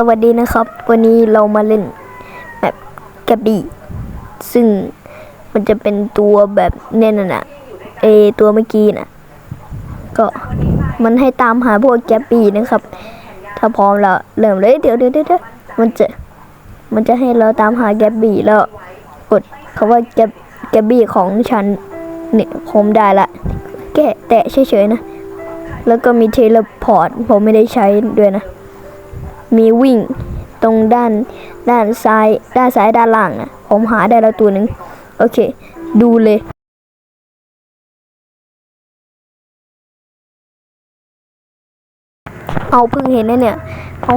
สวัสดีนะครับ วันนี้เรามาเล่นแบบแกบีซึ่งมันจะเป็นตัวแบบเนี่ยน่ะนะเอตัวเมื่อกี้นะก็มันให้ตามหาพวกแกบบี้นะครับ ถ้าพร้อมแล้วเริ่มเลยเดี๋ยวเดี๋ยวเดี๋ยวมันจะมันจะให้เราตามหาแกบบี้แล้ว กดคาว่าแกบแกบบี้ของฉันเนี่ยผมได้ละแค่แตะเฉยๆนะ แล้วก็มีเทเลพอร์ตผมไม่ได้ใช้ด้วยนะ มีวิ่ง ตรงด้าน ด้านซ้าย ด้านซ้ายด้านล่างนะผมหาได้แล้วตัวหนึ่งโอเค ดูเลยเอาเพิ่งเห็นนะเนี่ย เอา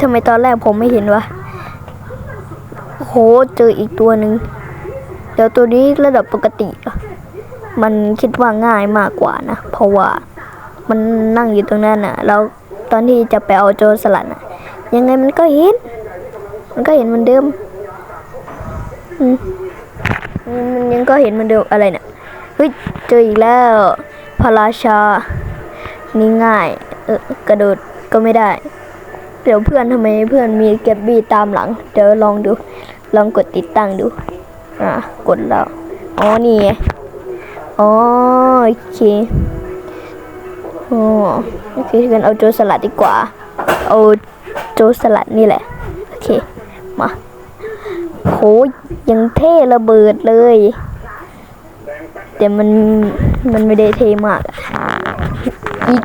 ทำไมตอนแรกผมไม่เห็นวะโหเจออีกตัวหนึ่งเดี๋ยวตัวนี้ระดับปกติ มันคิดว่าง่ายมากกว่านะ เพราะว่ามันนั่งอยู่ตรงนั้นน่ะแล้ว ตอนที่จะไปเอาโจรสลัดน่ะยังไงมันก็เห็น มันก็เห็นเหมือนเดิมมันยังก็เห็นเหมือนเดิมอะไรเนี่ยเฮ้ยเจออีกแล้วพระราชานี่ง่ายเออกระโดดก็ไม่ได้ เดี๋ยวเพื่อนทำไมเพื่อนมีเก็บบี้ตามหลัง เดี๋ยวลองดู ลองกดติดตั้งดู อะ กดแล้ว อ๋อ นี่ไงอ๋อโอเค อ๋อโอเคงั้นเอาโจรสลัดดีกว่า เอาโจรสลัดนี่แหละ โอเค มาโหยังเท่ระเบิดเลย แต่มันมันไม่ได้เท่มากอีก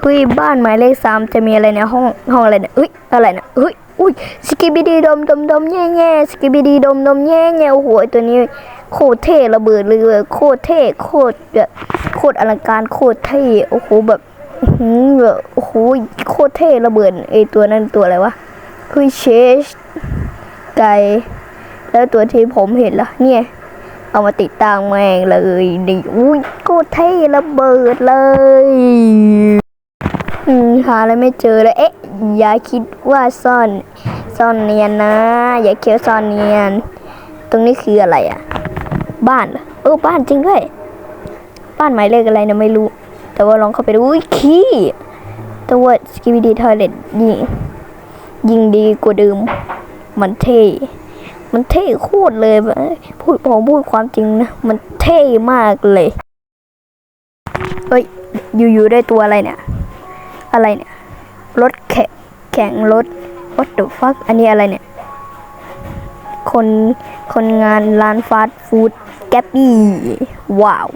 เฮ้ยบ้านหมายเลขสามจะมีอะไรในห้องห้องอะไรเนี่ยเฮ้ยอะไรเนี่ยเฮ้ยอุ้ยสกิบิดีดมดมดมแง่แง่สกิบิดีดมดมแง่แง่โอ้โหไอ้ตัวนี้ โคตรเท่ระเบิดเลยโคตรเท่โคตรแบบโคตรอลังการโคตรเท่โอ้โหแบบหือแบบโอ้โหโคตรเท่ระเบิดไอตัวนั้นตัวอะไรวะเฮ้ยเชสไกแล้วตัวที่ผมเห็นละเนี่ยเอามาติดตั้งแมงเลยดิอุ้ยโคตรเท่ระเบิดเลยอืมหาอะไรไม่เจอเลยเอ๊ะอย่าคิดว่าซ่อนซ่อนเนียนนะ อย่าเคิดว่าซ่อนเนียน ตรงนี้คืออะไรอะ บ้านเหรอเออบ้านจริงด้วย บ้านหมายเลขอะไรนะไม่รู้ แต่ว่าลองเข้าไปดูอุ้ยขี้ตัวสกิบิดีทอยเลตยิงยิงดีกว่าเดิม มันเท่ มันเท่โคตรเลยพูดผมพูดความจริงนะ มันเท่มากเลยเอ้ยอยู่ๆได้ตัวอะไรเนี่ย อะไรเนี่ย รถแข่งแข่งรถ what the fuck อันนี้อะไรเนี่ย คนคนงานร้านฟาสต์ฟู้ดแกปปี้ ว้าว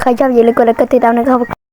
ใครชอบอย่าลืมกดไลค์กดติดตามนะครับ